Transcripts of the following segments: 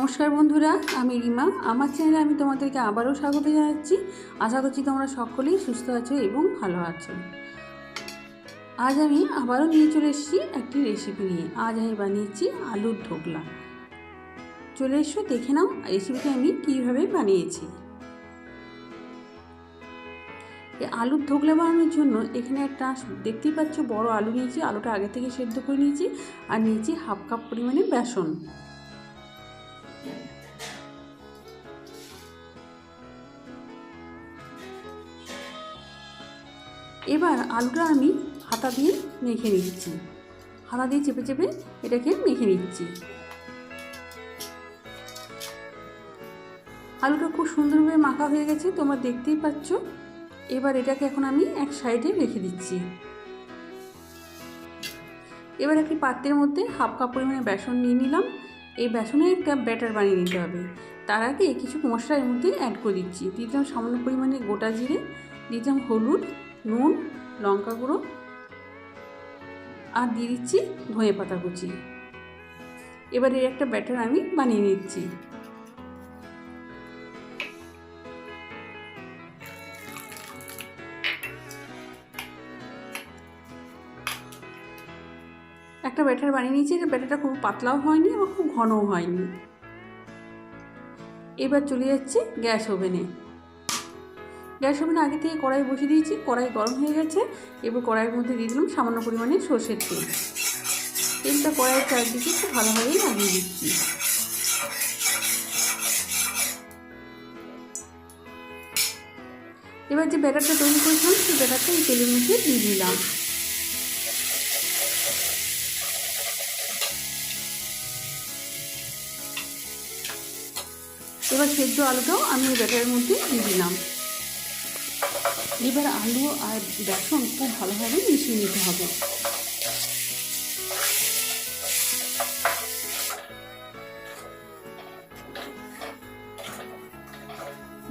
নমস্কার বন্ধুরা, আমি রিমা। আমার চ্যানেলে আমি তোমাদেরকে আবারও স্বাগত জানাচ্ছি। আশা করছি তোমরা সকলেই সুস্থ আছো এবং ভালো আছো। আজ আমি আবারও নিয়ে চলে এসেছি একটি রেসিপি নিয়ে। আজ আমি বানিয়েছি আলুর ঢোকলা। চলে এসো, দেখে নাও রেসিপিটা আমি কীভাবে বানিয়েছি। এই আলুর ধোকলা বানানোর জন্য এখানে একটা দেখতেই পাচ্ছ বড় আলু নিয়েছি। আলুটা আগে থেকে সেদ্ধ করে নিয়েছি। আর নিয়েছি হাফ কাপ পরিমাণে বেসন। এবার আলুটা আমি হাতা দিয়ে মেখে নিচ্ছি। হাতা দিয়ে চেপে চেপে এটাকে মেখে নিচ্ছি। আলুটা খুব সুন্দরভাবে মাখা হয়ে গেছে, তোমরা দেখতেই পাচ্ছ। এবার এটাকে এখন আমি এক সাইডে রেখে দিচ্ছি। এবার একটি পাত্রের মধ্যে হাফ কাপ পরিমাণে বেসন নিয়ে নিলাম। এই বেসনে একটা ব্যাটার বানিয়ে নিতে হবে। তার আগে কিছু মশলা এর মধ্যে অ্যাড করে দিচ্ছি। দিলাম সামান্য পরিমাণে গোটা জিরে দিলাম হলুদ নুন, লঙ্কা গুঁড়ো আর দিয়ে দিচ্ছি ধনে পাতা কুচি। এবার এর একটা ব্যাটার আমি বানিয়ে নিচ্ছি। একটা ব্যাটার বানিয়ে নিয়েছি, এটা ব্যাটারটা খুব পাতলাও হয়নি এবং খুব ঘনও হয়নি। এবার চলে যাচ্ছি গ্যাস ওভেনে। গ্যাস ওভেনে আগে থেকে কড়াই বসিয়ে দিয়েছি। কড়াই গরম হয়ে গেছে। এবার কড়াইয়ের মধ্যে দিয়ে দিলাম সামান্য পরিমাণে সর্ষের তেল। তেলটা কড়াইয়ের চারদিকে একটু ভালোভাবেই লাগিয়ে দিচ্ছি। এবার যে ব্যাটারটা তৈরি করেছিলাম, সেই ব্যাটারটা এই তেলের মধ্যে দিয়ে দিলাম। এবার সেদ্ধ আলুটাও আমি ব্যাটারের মধ্যে দিয়ে দিলাম। এবার আলু আর বেসন খুব ভালোভাবে মিশিয়ে নিতে হবে।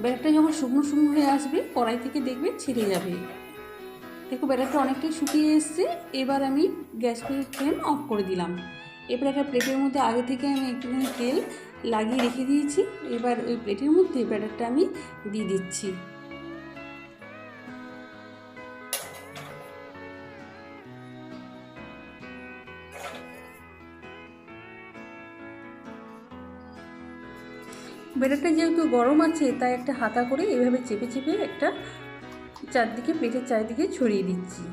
ব্যাটারটা যখন শুকনো শুকনো হয়ে আসবে, কড়াই থেকে দেখবে ছেড়ে যাবে। দেখো ব্যাটারটা অনেকটাই শুকিয়ে এসছে, এবার আমি গ্যাস ফ্লেম অফ করে দিলাম। এবার একটা প্লেটের মধ্যে আগে থেকে আমি একটুখানি তেল লাগিয়ে রেখে দিয়েছি। এবার ওই প্লেটের মধ্যে ব্যাটারটা আমি দিয়ে দিচ্ছি। ব্যাটারটা যেহেতু গরম আছে, তাই একটা হাতা করে এভাবে চেপে চেপে একটা চারদিকে প্লেটের চারিদিকে ছড়িয়ে দিচ্ছি।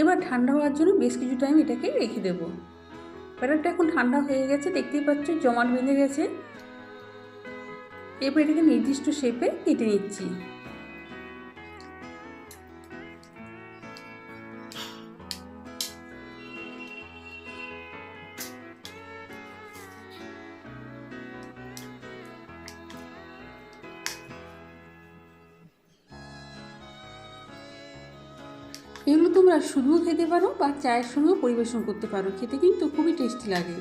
এবার ঠান্ডা হওয়ার জন্য বেশ কিছু টাইম এটাকে রেখে দেব। ব্যাটারটা এখন ঠান্ডা হয়ে গেছে, দেখতেই পাচ্ছ জমাট বেঁধে গেছে। এবার এটাকে নির্দিষ্ট শেপে কেটে নিচ্ছি। এগুলো তোমরা শুধুও খেতে পারো বা চায়ের সঙ্গেও পরিবেশন করতে পারো। খেতে কিন্তু খুবই টেস্টি লাগে।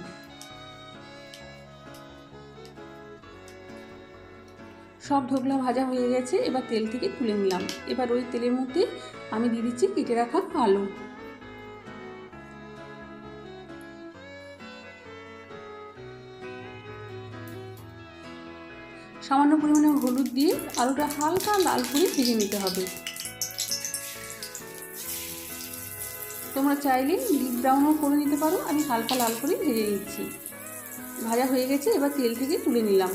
সব ঢোকলা ভাজা হয়ে গেছে, এবার তেল থেকে তুলে নিলাম। এবার ওই তেলের মধ্যে আমি দিয়ে দিচ্ছি কেটে রাখা আলু। সামান্য পরিমাণে হলুদ দিয়ে আলুটা হালকা লাল করে ভেজে নিতে হবে। তোমরা চাইলে ডিপ ব্রাউনও করে নিতে পারো। আমি হালকা লাল করে ভেজে নিচ্ছি। ভাজা হয়ে গেছে, এবার তেল থেকে তুলে নিলাম।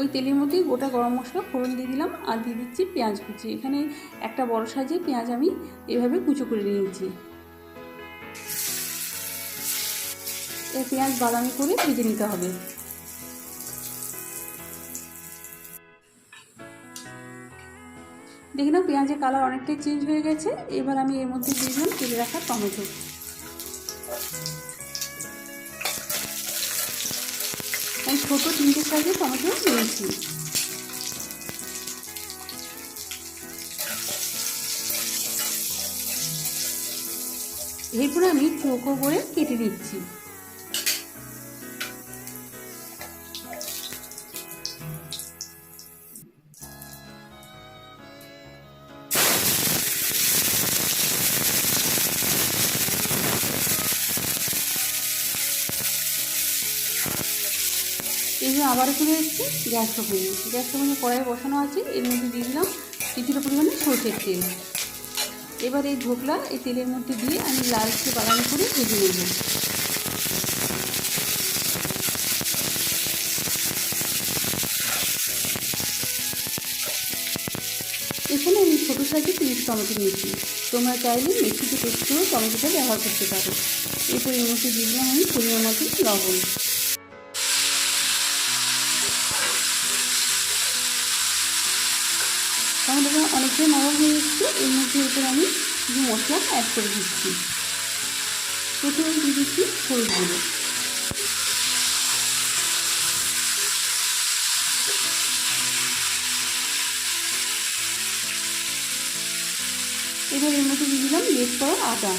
ওই তেলের মধ্যে গোটা গরম মশলা, ফোড়ন দিয়ে দিলাম আর দিয়ে দিচ্ছি পেঁয়াজ কুচি। এখানে একটা বড় সাইজে পেঁয়াজ আমি এভাবে কুচো করে নিয়েছি। এই পেঁয়াজ বাদামি করে ভেজে নিতে হবে। দেখি না পেঁয়াজের কালার অনেকটাই চেঞ্জ হয়ে গেছে। এবার আমি এর মধ্যে দিয়ে দিলাম কেটে রাখা টমেটো। আমি ছোটো তিনটে সাইজে টমেটো নিয়েছি। এরপরে আমি চৌকো করে কেটে নিচ্ছি। এইভাবে আবারও চলে এসেছি গ্যাস ওভেনে। গ্যাস ওভেনে কড়াই বসানো আছে, এর মধ্যে দিয়ে দিলাম কিছুটা পরিমাণে সরষের তেল। এবার এই ঢোকলা এই তেলের মধ্যে দিয়ে আমি লালচে বাদামি করে ভেজে নেব। এখানে আমি ছোটো সাইজে তিরিশ টমেটো নিয়েছি। তোমরা চাইলে মিক্সিতে পেস্ট করেও টমেটোটা ব্যবহার করতে পারো। এরপর এর মধ্যে দিয়ে দিলাম আমি পরিমাণ মতো লবণ। টমেটোটা অনেকটাই নরম হয়ে এসছে। এর মধ্যে এরপর আমি কিছু মশলা অ্যাড করে দিচ্ছি। প্রথমে দিয়ে দিচ্ছি হলুদ গুঁড়ো। এবার এর মধ্যে দিয়ে দিলাম লেট করা আদা।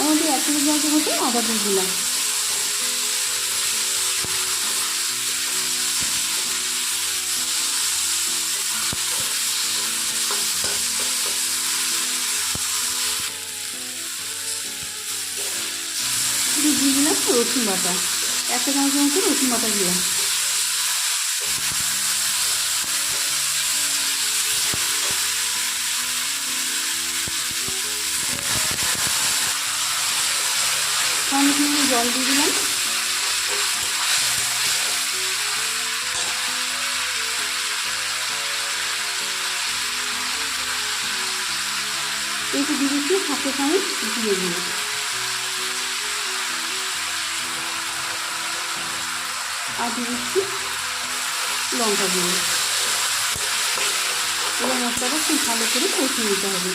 আমাদের এক কেজি মতো আদা দিয়ে দিলাম। রসুন বাটা। একটা চামচের মতো রসুন বাটা দিলাম। জল দিয়ে দিলাম। একটু দিয়ে দিচ্ছি হাতে চামচ দিয়ে দিল আর দিয়ে দিচ্ছি লঙ্কা দিয়ে এবার মশলাটা খুব ভালো করে কষিয়ে নিতে হবে।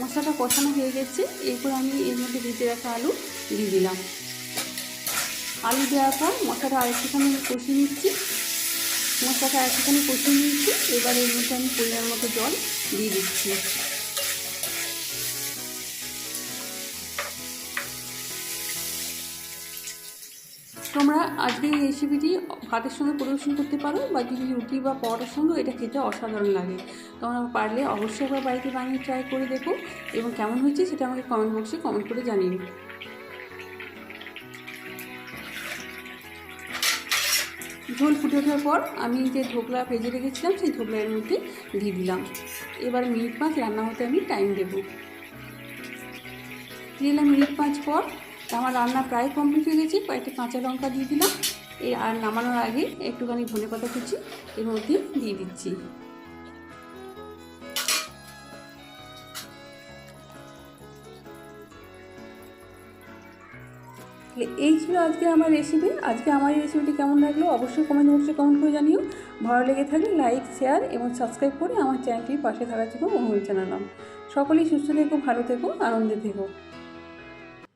মশলাটা কষানো হয়ে গেছে। এরপর আমি এর মধ্যে ভেজে রাখা আলু দিয়ে দিলাম। আলু দেওয়ার পর মশলাটা আরেকটুখানি কষিয়ে নিচ্ছি। মশলাটা আরেকটুখানি কষিয়ে নিচ্ছি এবার এর মধ্যে আমি পরিমাণ মতো জল দিয়ে দিচ্ছি। তোমরা আজকে এই রেসিপিটি ভাতের সঙ্গে পরিবেশন করতে পারো বা যদি রুটি বা পরোটার সঙ্গে এটা খেতে অসাধারণ লাগে। তোমরা পারলে অবশ্যই একবার বাড়িতে বানিয়ে ট্রাই করে দেখো এবং কেমন হয়েছে সেটা আমাকে কমেন্ট বক্সে কমেন্ট করে জানিও। ঝোল ফুটে ওঠার পর আমি যে ধোকলা ভেজে রেখেছিলাম, সেই ধোকলা এর মধ্যে দিয়ে দিলাম। এবার মিনিট পাঁচ রান্না হতে আমি টাইম দেবো। দিলাম মিনিট পাঁচ পর আমার রান্না প্রায় কমপ্লিট হয়ে গেছে। কয়েকটা কাঁচা লঙ্কা দিয়ে দিলাম। এই আর নামানোর আগে একটুখানি ধনে পাতা কুচি এর মধ্যে দিয়ে দিচ্ছি। এই ছিল আজকে আমার রেসিপি আজকে আমার এই রেসিপিটি কেমন লাগল অবশ্যই কমেন্ট বক্সে কমেন্ট করে জানিও। ভালো লেগে থাকলে লাইক শেয়ার এবং সাবস্ক্রাইব করে আমার চ্যানেলটির পাশে থাকার জন্য অনুরোধ জানালাম। সকলেই সুস্থ থেকো, ভালো থেকো, আনন্দে থেকো।